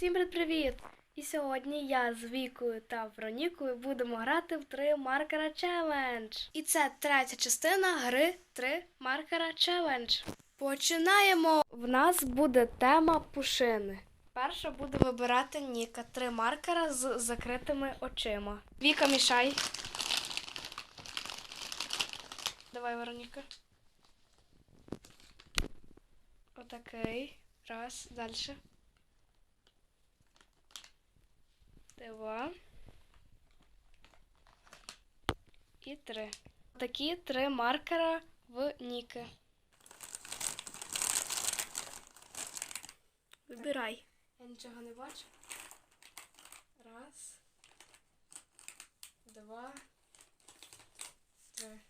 Всім привіт! І сьогодні я з Вікою та Веронікою будемо грати в три маркера челендж. І це третя частина гри три маркера челендж. Починаємо! В нас буде тема пушини. Перша буде вибирати Ніка три маркера з закритими очима. Віка, мішай. Давай, Вероніка. Отакий. Раз. Дальше. Два. І три. Такі три маркера в Ніки. Вибирай. Я нічого не бачу. Раз. Два. Три.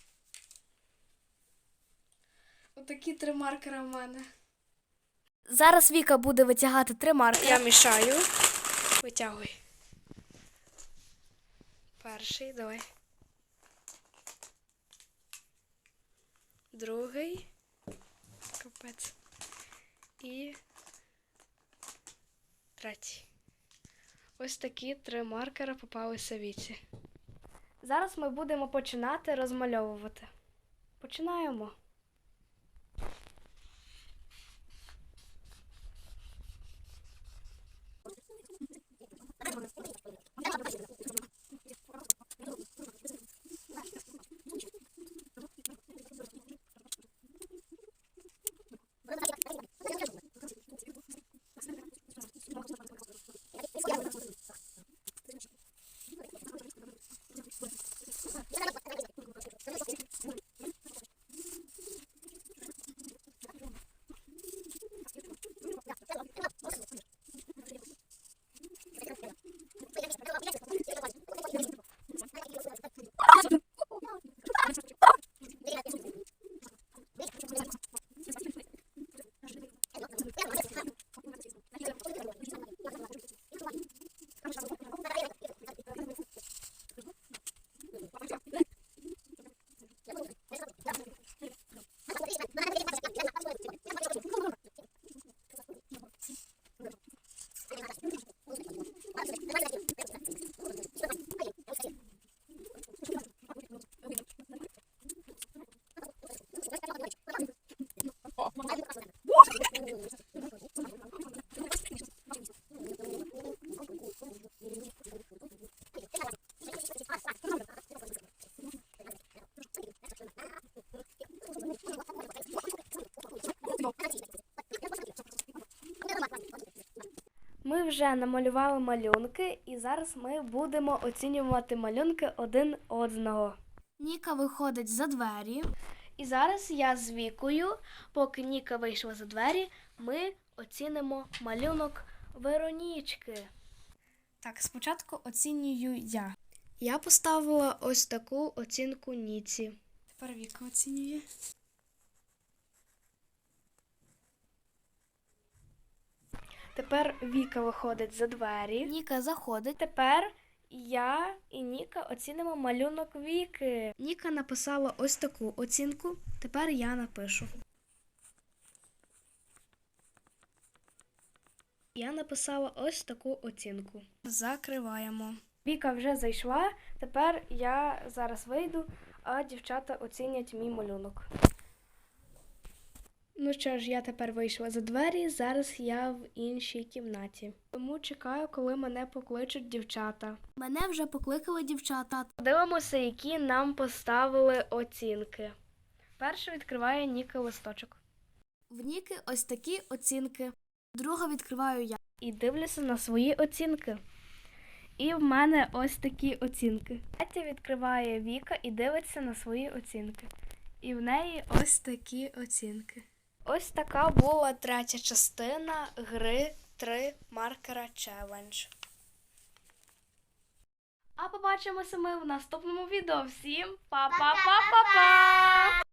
Отакі три маркера в мене. Зараз Віка буде витягати три маркери. Я мішаю. Витягуй. Перший, давай. Другий. Капець. І третій. Ось такі три маркера попалися віці. Зараз ми будемо починати розмальовувати. Починаємо. Ми вже намалювали малюнки, і зараз ми будемо оцінювати малюнки один одного. Ніка виходить за двері. І зараз я з Вікою, поки Ніка вийшла за двері, ми оцінимо малюнок Веронічки. Так, спочатку оцінюю я. Я поставила ось таку оцінку Ніці. Тепер Віка оцінює. Тепер Віка виходить за двері. Ніка заходить. Тепер я і Ніка оцінимо малюнок Віки. Ніка написала ось таку оцінку. Тепер я напишу. Я написала ось таку оцінку. Закриваємо. Віка вже зайшла. Тепер я зараз вийду, а дівчата оцінять мій малюнок. Ну що ж, я тепер вийшла за двері, зараз я в іншій кімнаті. Тому чекаю, коли мене покличуть дівчата. Мене вже покликали дівчата. Подивимося, які нам поставили оцінки. Перше відкриває Ніка листочок. В Ніки ось такі оцінки. Друга відкриваю я. І дивлюся на свої оцінки. І в мене ось такі оцінки. Третя відкриває Віка і дивиться на свої оцінки. І в неї ось такі оцінки. Ось така була третя частина гри 3 маркера челендж. А побачимося ми в наступному відео. Всім па-па-па-па-па!